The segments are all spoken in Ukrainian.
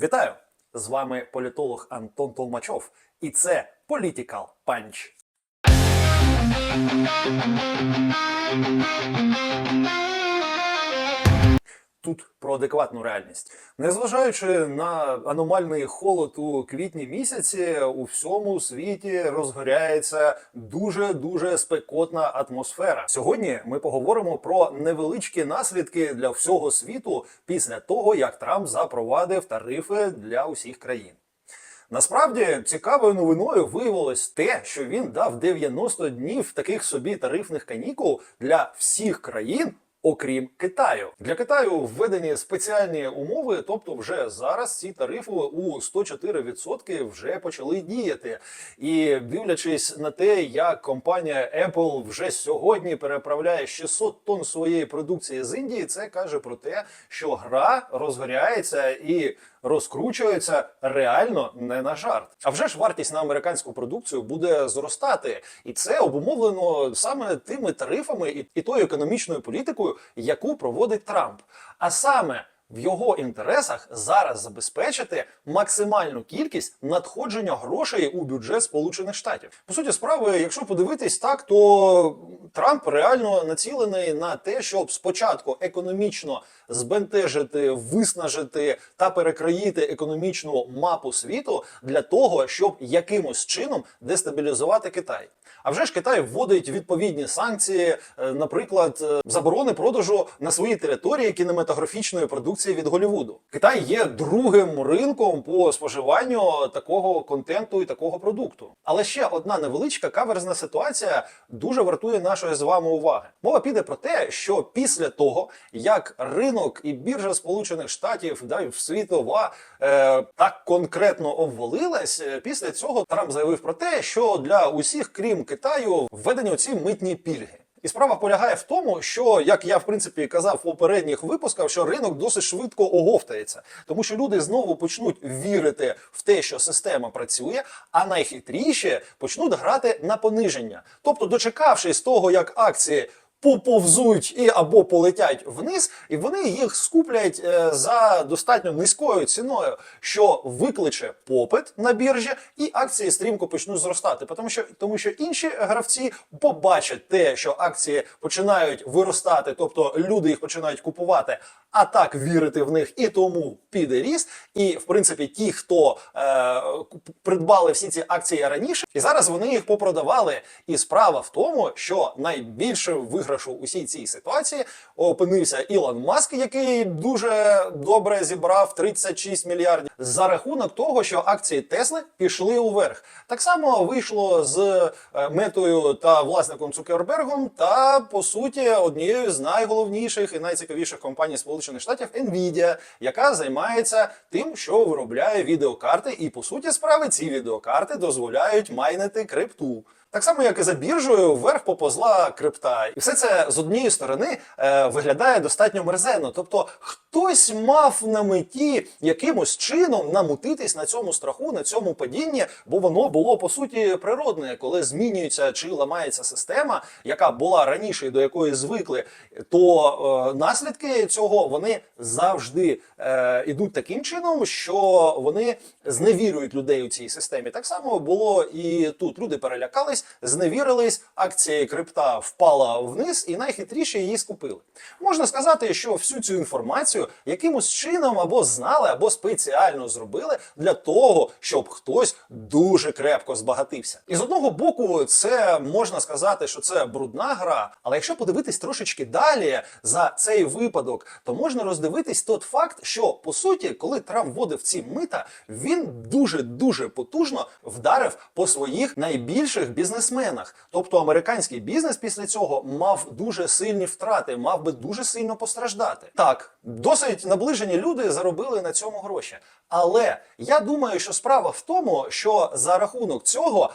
Вітаю! З вами політолог Антон Толмачов, і це Political Punch. Тут про адекватну реальність. Незважаючи на аномальний холод у квітні місяці, у всьому світі розгоряється дуже дуже спекотна атмосфера. Сьогодні ми поговоримо про невеличкі наслідки для всього світу після того, як Трамп запровадив тарифи для усіх країн. Насправді цікавою новиною виявилось те, що він дав 90 днів таких собі тарифних канікул для всіх країн. Окрім Китаю, для Китаю введені спеціальні умови, тобто вже зараз ці тарифи у 104% вже почали діяти. І дивлячись на те, як компанія Apple вже сьогодні переправляє 600 тонн своєї продукції з Індії, це каже про те, що гра розгоряється і розкручується реально не на жарт. А вже ж вартість на американську продукцію буде зростати, і це обумовлено саме тими тарифами і, і тою економічною політикою, яку проводить Трамп. А саме в його інтересах зараз забезпечити максимальну кількість надходження грошей у бюджет Сполучених Штатів. По суті справи, якщо подивитись так, то Трамп реально націлений на те, щоб спочатку економічно збентежити, виснажити та перекроїти економічну мапу світу для того, щоб якимось чином дестабілізувати Китай. А вже ж Китай вводить відповідні санкції, е, наприклад, е, заборони продажу на своїй території кінематографічної продукції від Голлівуду. Китай є другим ринком по споживанню такого контенту і такого продукту. Але ще одна невеличка каверзна ситуація дуже вартує нашої з вами уваги. Мова піде про те, що після того, як ринок і біржа Сполучених Штатів да світова е, так конкретно обвалилась, е, після цього Трамп заявив про те, що для усіх, крім Китаю, введені оці митні пільги. І справа полягає в тому, що як я в принципі казав в попередніх випусках, що ринок досить швидко оговтається, тому що люди знову почнуть вірити в те, що система працює, а найхитріші почнуть грати на пониження. Тобто, дочекавшись того, як акції поповзуть і або полетять вниз, і вони їх скуплять е, за достатньо низькою ціною, що викличе попит на біржі, і акції стрімко почнуть зростати. Тому що тому що інші гравці побачать те, що акції починають виростати, тобто люди їх починають купувати, а так вірити в них, і тому піде ріст. І в принципі, ті, хто е, придбали всі ці акції раніше, і зараз вони їх попродавали. І справа в тому, що найбільше виграшу у всій цій ситуації опинився Ілон Маск, який дуже добре зібрав 36 мільярдів за рахунок того, що акції Тесли пішли уверх. Так само вийшло з е, метою та власником Цукербергом, та по суті однією з найголовніших і найцікавіших компаній Сполучених Штатів Nvidia, яка займається тим, що виробляє відеокарти, і по суті справи ці відеокарти дозволяють майнити крипту. Так само, як і за біржею, вверх поповзла крипта, і все це з однієї сторони е, виглядає достатньо мерзенно. Тобто, хтось мав на меті якимось чином намутитись на цьому страху, на цьому падінні, бо воно було по суті природне, коли змінюється чи ламається система, яка була раніше і до якої звикли, то е, наслідки цього вони завжди е, ідуть таким чином, що вони зневірюють людей у цій системі. Так само було і тут. Люди перелякались, зневірились, акція крипта впала вниз, і найхитріші її скупили. Можна сказати, що всю цю інформацію якимось чином або знали, або спеціально зробили для того, щоб хтось дуже крепко збагатився. І з одного боку, це можна сказати, що це брудна гра. Але якщо подивитись трошечки далі за цей випадок, то можна роздивитись тот факт, що по суті, коли Трамп вводив ці мита, він дуже дуже потужно вдарив по своїх найбільших бізнесменах. Тобто американський бізнес після цього мав дуже сильні втрати, мав би дуже сильно постраждати. Так, досить наближені люди заробили на цьому гроші. Але я думаю, що справа в тому, що за рахунок цього.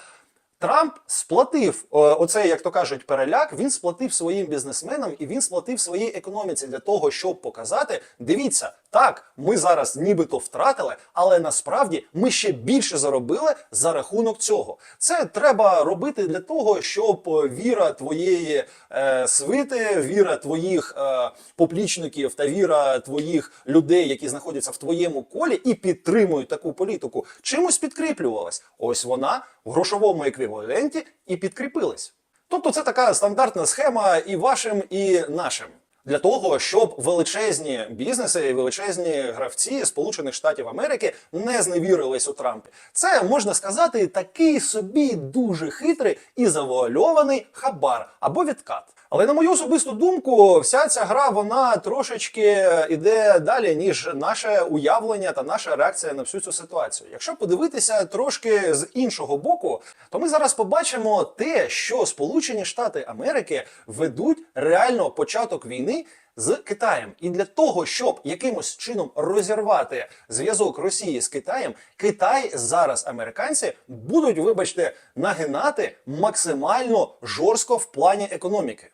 Трамп сплатив е, оцей, як то кажуть, переляк. Він сплатив своїм бізнесменам і він сплатив своїй економіці для того, щоб показати: дивіться, Так, ми зараз нібито втратили, але насправді ми ще більше заробили за рахунок цього. Це треба робити для того, щоб е, віра твоєї е, свити, віра твоїх е, поплічників та віра твоїх людей, які знаходяться в твоєму колі і підтримують таку політику, чимось підкріплювалась. Ось вона в грошовому еквіваленті і підкріпилась. Тобто це така стандартна схема і вашим, і нашим. Для того щоб величезні бізнеси і величезні гравці Сполучених Штатів Америки не зневірились у Трампі, це можна сказати такий собі дуже хитрий і завуальований хабар або відкат. Але на мою особисту думку, вся ця гра вона трошечки іде далі, ніж наше уявлення та наша реакція на всю цю ситуацію. Якщо подивитися трошки з іншого боку, то ми зараз побачимо те, що Сполучені Штати Америки ведуть реально початок війни. З Китаєм і для того, щоб якимось чином розірвати зв'язок Росії з Китаєм, Китай зараз американці будуть, вибачте, нагинати максимально жорстко в плані економіки.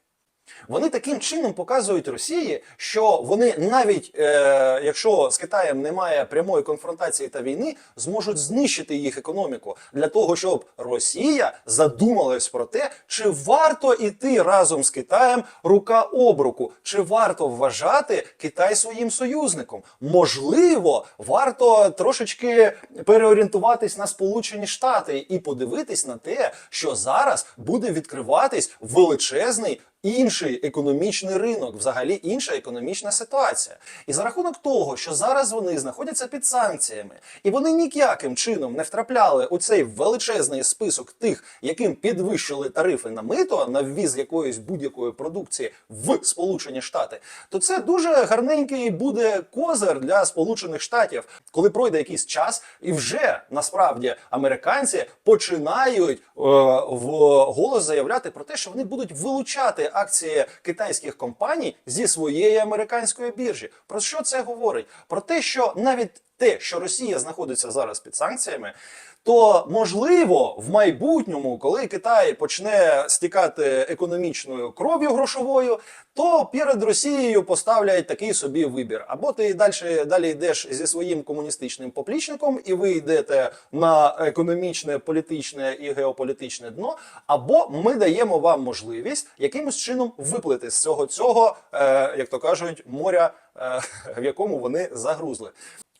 Вони таким чином показують Росії, що вони навіть е, якщо з Китаєм немає прямої конфронтації та війни, зможуть знищити їх економіку для того, щоб Росія задумалась про те, чи варто іти разом з Китаєм рука об руку, чи варто вважати Китай своїм союзником. Можливо, варто трошечки переорієнтуватись на Сполучені Штати і подивитись на те, що зараз буде відкриватись величезний інший економічний ринок, взагалі інша економічна ситуація. І за рахунок того, що зараз вони знаходяться під санкціями, і вони ніяким чином не втрапляли у цей величезний список тих, яким підвищили тарифи на мито на ввіз якоїсь будь-якої продукції в Сполучені Штати, то це дуже гарненький буде козир для Сполучених Штатів, коли пройде якийсь час, і вже насправді американці починають е, в голос заявляти про те, що вони будуть вилучати акції китайських компаній зі своєї американської біржі. Про що це говорить? Про те, що навіть те, що Росія знаходиться зараз під санкціями. То можливо в майбутньому, коли Китай почне стікати економічною кров'ю грошовою, то перед Росією поставлять такий собі вибір. Або ти далі далі йдеш зі своїм комуністичним поплічником, і ви йдете на економічне, політичне і геополітичне дно, або ми даємо вам можливість якимось чином виплити з цього цього, е, як то кажуть, моря, е, в якому вони загрузли.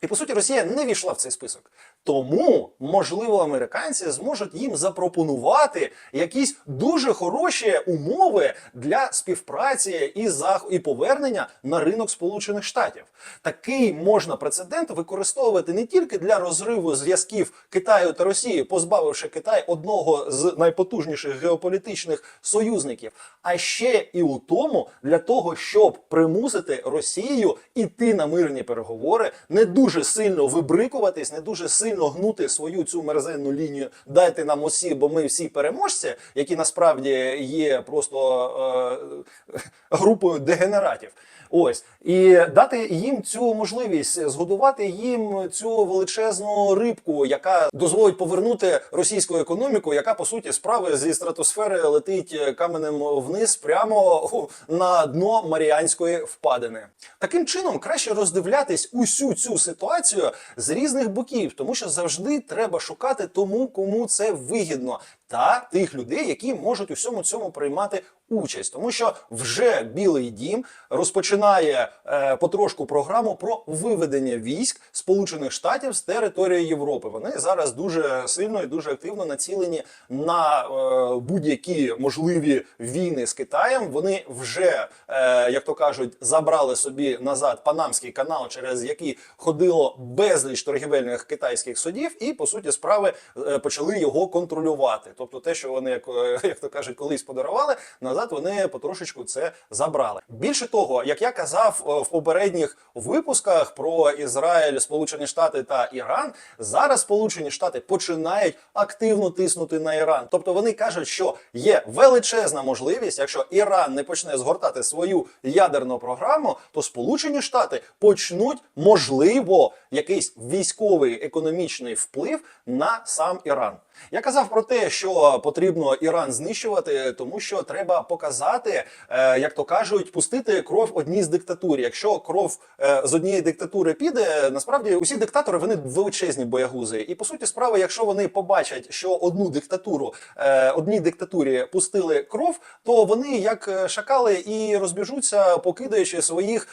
І по суті, Росія не війшла в цей список. Тому, можливо, американці зможуть їм запропонувати якісь дуже хороші умови для співпраці і зах... і повернення на ринок Сполучених Штатів. Такий можна прецедент використовувати не тільки для розриву зв'язків Китаю та Росії, позбавивши Китай одного з найпотужніших геополітичних союзників, а ще і у тому для того, щоб примусити Росію іти на мирні переговори, не дуже сильно вибрикуватись, не дуже сильно гнути свою цю мерзенну лінію. Дайте нам усі, бо ми всі переможці, які насправді є просто е, групою дегенератів. Ось і дати їм цю можливість згодувати їм цю величезну рибку, яка дозволить повернути російську економіку, яка по суті справи зі стратосфери летить каменем вниз прямо на дно Маріанської впадини. Таким чином краще роздивлятись усю цю ситуацію з різних боків, тому що завжди треба шукати тому, кому це вигідно, та тих людей, які можуть у всьому цьому приймати участь, тому що вже Білий Дім розпочинає е, потрошку програму про виведення військ Сполучених Штатів з території Європи. Вони зараз дуже сильно і дуже активно націлені на е, будь-які можливі війни з Китаєм. Вони вже, е, як то кажуть, забрали собі назад Панамський канал, через який ходило безліч торгівельних китайських судів, і по суті справи е, почали його контролювати. Тобто, те, що вони як, е, як то кажуть, колись подарували, назад вони потрошечку це забрали. Більше того, як я казав е, в попередніх випусках про Ізраїль, Сполучені Штати та Іран, зараз Сполучені Штати починають активно тиснути на Іран. Тобто вони кажуть, що є величезна можливість, якщо Іран не почне згортати свою ядерну програму, то Сполучені Штати почнуть можливо якийсь військовий економічний вплив на сам Іран. Я казав про те, що потрібно Іран знищувати, тому що треба показати, е, як то кажуть, пустити кров одній з диктатур. Якщо кров е, з однієї диктатури піде, насправді усі диктатори вони величезні боягузи. І по суті справи, якщо вони побачать, що одну диктатуру е, одній диктатурі пустили кров, то вони як шакали і розбіжуться, покидаючи своїх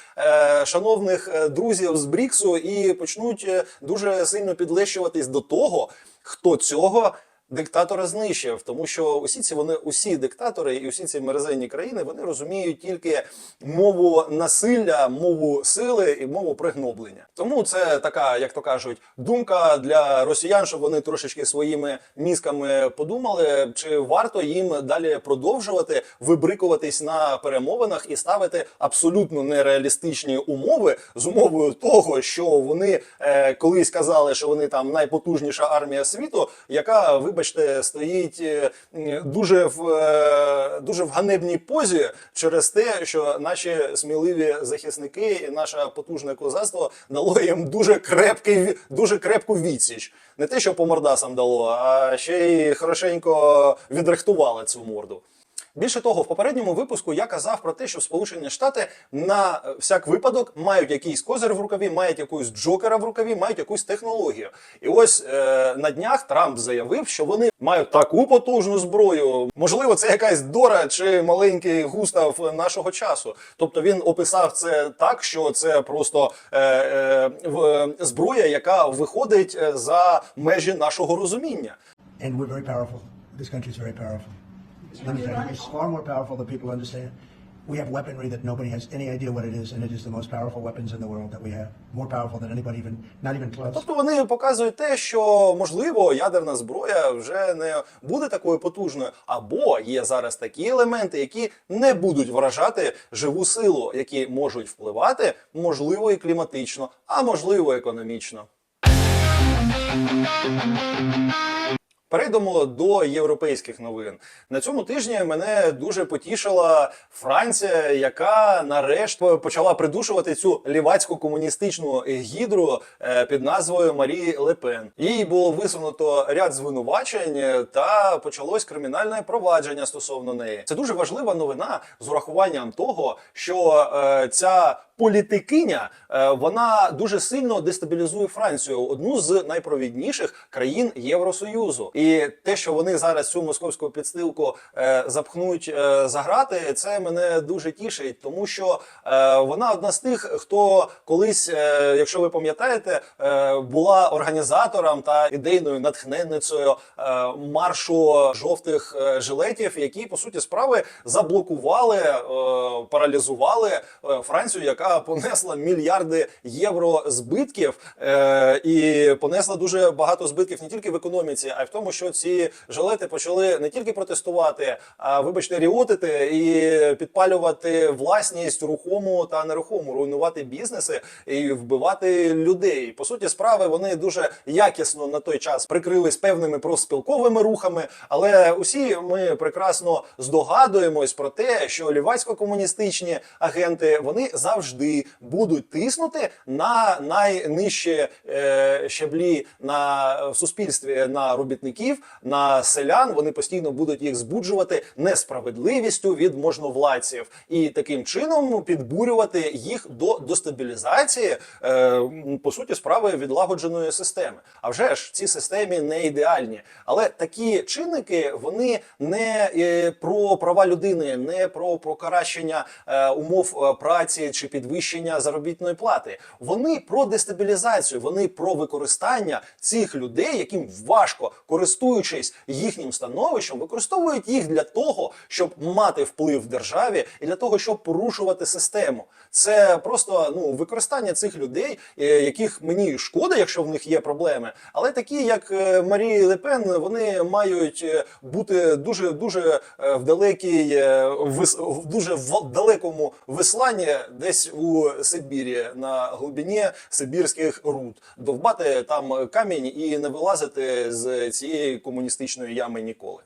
шановних друзів з Бріксу, і почнуть дуже сильно підлещуватись до того, хто цього. Диктатора знищив, тому що усі ці вони усі диктатори і усі ці мерзенні країни вони розуміють тільки мову насилля, мову сили і мову пригноблення. Тому це така, як то кажуть, думка для росіян, щоб вони трошечки своїми мізками подумали, чи варто їм далі продовжувати вибрикуватись на перемовинах і ставити абсолютно нереалістичні умови з умовою того, що вони е, колись казали, що вони там найпотужніша армія світу, яка, вибачте, стоїть е, дуже в е, дуже в ганебній позі через те, що наші сміливі захисники і наше потужне козацтво дало їм дуже крепкий дуже крепку відсіч. Не те, що по мордасам дало, а ще й хорошенько відрихтували цю морду. Більше того, в попередньому випуску я казав про те, що Сполучені Штати на е, всяк випадок мають якийсь козир в рукаві, мають якусь джокера в рукаві, мають якусь технологію. І ось е, на днях Трамп заявив, що вони мають таку потужну зброю. Можливо, це якась Дора чи маленький Густав нашого часу. Тобто він описав це так, що це просто е, е, в- зброя, яка виходить е, за межі нашого розуміння. And we're very powerful. This country's very powerful. You, it's far more powerful than people understand. We have weaponry that nobody has any idea what it is, and it is the most powerful weapons in the world that we have. More powerful than anybody even, not even close. Тобто вони показують те, що можливо ядерна зброя вже не буде такою потужною, або є зараз такі елементи, які не будуть вражати живу силу, які можуть впливати, можливо, і кліматично, а можливо, економічно. Перейдемо до європейських новин. На цьому тижні мене дуже потішила Франція, яка нарешті почала придушувати цю лівацьку комуністичну гідру е, під назвою Марії Лепен. Їй було висунуто ряд звинувачень та почалось кримінальне провадження стосовно неї. Це дуже важлива новина з урахуванням того, що е, ця політикиня е, вона дуже сильно дестабілізує Францію, одну з найпровідніших країн Євросоюзу. І те, що вони зараз цю московську підстилку е, запхнуть е, за грати, це мене дуже тішить, тому що вона одна з тих, хто колись, якщо ви пам'ятаєте, була організатором та ідейною натхненницею маршу жовтих жилетів, які по суті справи заблокували, паралізували Францію, яка понесла мільярди євро збитків е, і понесла дуже багато збитків не тільки в економіці, а й в тому, що ці жилети почали не тільки протестувати, а вибачте, ріотити і підпалювати власність рухому та нерухому, руйнувати бізнеси і вбивати людей. По суті, справи вони дуже якісно на той час прикрились певними профспілковими рухами, але усі ми прекрасно здогадуємось про те, що лівацько-комуністичні агенти вони завжди будуть тиснути на найнижчі е, щаблі на в суспільстві на робітників, на селян. Вони постійно будуть їх збуджувати несправедливістю від можновладців і таким чином підбурювати їх до дестабілізації е, по суті справи відлагодженої системи. А вже ж ці системи не ідеальні, але такі чинники вони не е, про права людини, не про покращення е, умов е, праці чи підвищення заробітної плати. Вони про дестабілізацію, вони про використання цих людей, яким важко користуючись їхнім становищем, використовують їх для того, щоб мати вплив в державі і для того, щоб порушувати систему. Це просто ну використання цих людей, е, яких мені шкода, якщо в них є проблеми, але такі, як е, Марії Лепен, вони мають е, бути дуже дуже в далекій в дуже в далекому висланні, десь у Сибірі на глибині сибірських руд, довбати там камінь і не вилазити з цієї комуністичної ями ніколи.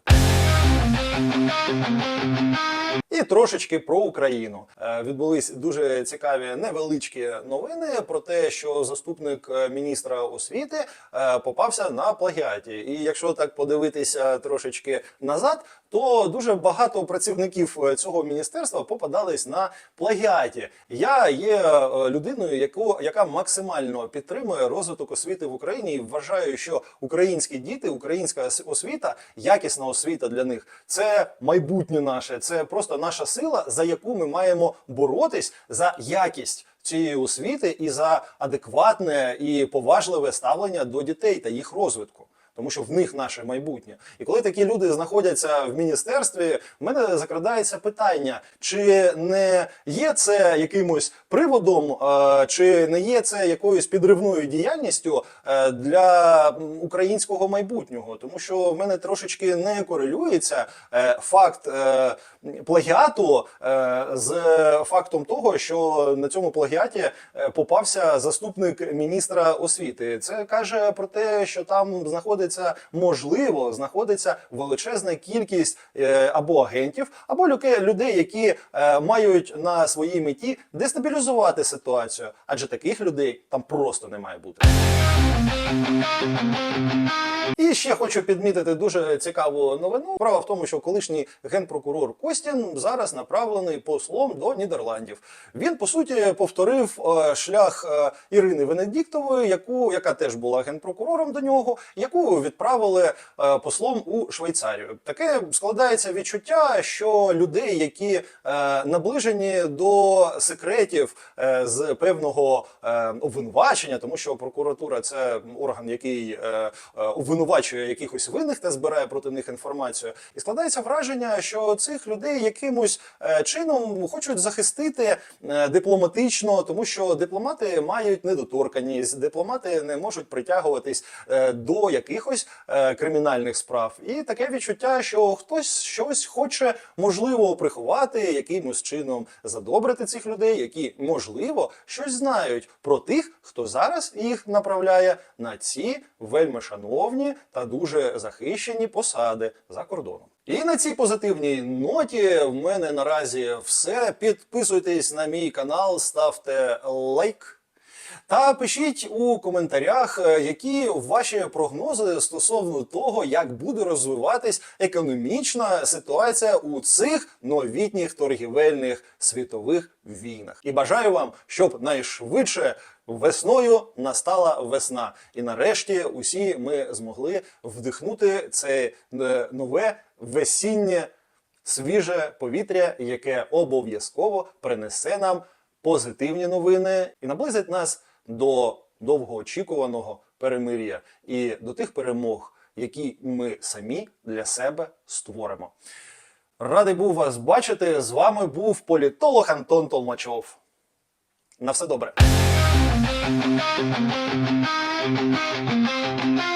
І трошечки про Україну Е, відбулись дуже цікаві невеличкі новини про те, що заступник е, міністра освіти е, попався на плагіаті. І якщо так подивитися трошечки назад, то дуже багато працівників цього міністерства попадались на плагіаті. Я є людиною, яку яка максимально підтримує розвиток освіти в Україні, і вважаю, що українські діти, українська освіта, якісна освіта для них це майбутнє наше, це просто наша сила, за яку ми маємо боротись за якість. Цієї освіти і за адекватне і поважливе ставлення до дітей та їх розвитку тому що в них наше майбутнє. І коли такі люди знаходяться в міністерстві, в мене закрадається питання: чи не є це якимось приводом, е, чи не є це якоюсь підривною діяльністю е, для українського майбутнього? Тому що в мене трошечки не корелюється е, факт плагіату з фактом того, що на цьому плагіаті попався заступник міністра освіти. Це каже про те, що там знаходиться можливо знаходиться величезна кількість е, або агентів, або людей, які е, мають на своїй меті дестабілізувати ситуацію, адже таких людей там просто не має бути. І ще хочу підмітити дуже цікаву новину. Справа в тому, що колишній генпрокурор Костін зараз направлений послом до Нідерландів. Він по суті повторив е, шлях е, Ірини Венедіктової, яку яка теж була генпрокурором до нього, яку відправили е, послом у Швейцарію. Таке складається відчуття, що людей, які наближені до секретів з певного обвинувачення, тому що прокуратура це орган, який е, е, обвинувачує якихось винних та збирає проти них інформацію, і складається враження, що цих людей якимось е, чином хочуть захистити дипломатично, тому що дипломати мають недоторканність, дипломати не можуть притягуватись до якихось кримінальних справ. І таке відчуття, що хтось щось хоче можливо приховати, якимось чином задобрити цих людей, які можливо щось знають про тих, хто зараз їх направляє на ці вельми шановні та дуже захищені посади за кордоном. І на цій позитивній ноті в мене наразі все. Підписуйтесь на мій канал, ставте лайк. Та пишіть у коментарях, е, які ваші прогнози стосовно того, як буде розвиватись економічна ситуація у цих новітніх торгівельних світових війнах. І бажаю вам, щоб найшвидше весною настала весна, і нарешті усі ми змогли вдихнути це е, нове весіннє свіже повітря, яке обов'язково принесе нам позитивні новини і наблизить нас до довгоочікуваного перемир'я і до тих перемог, які ми самі для себе створимо. Радий був вас бачити. З вами був політолог Антон Толмачов. На все добре. Thank you.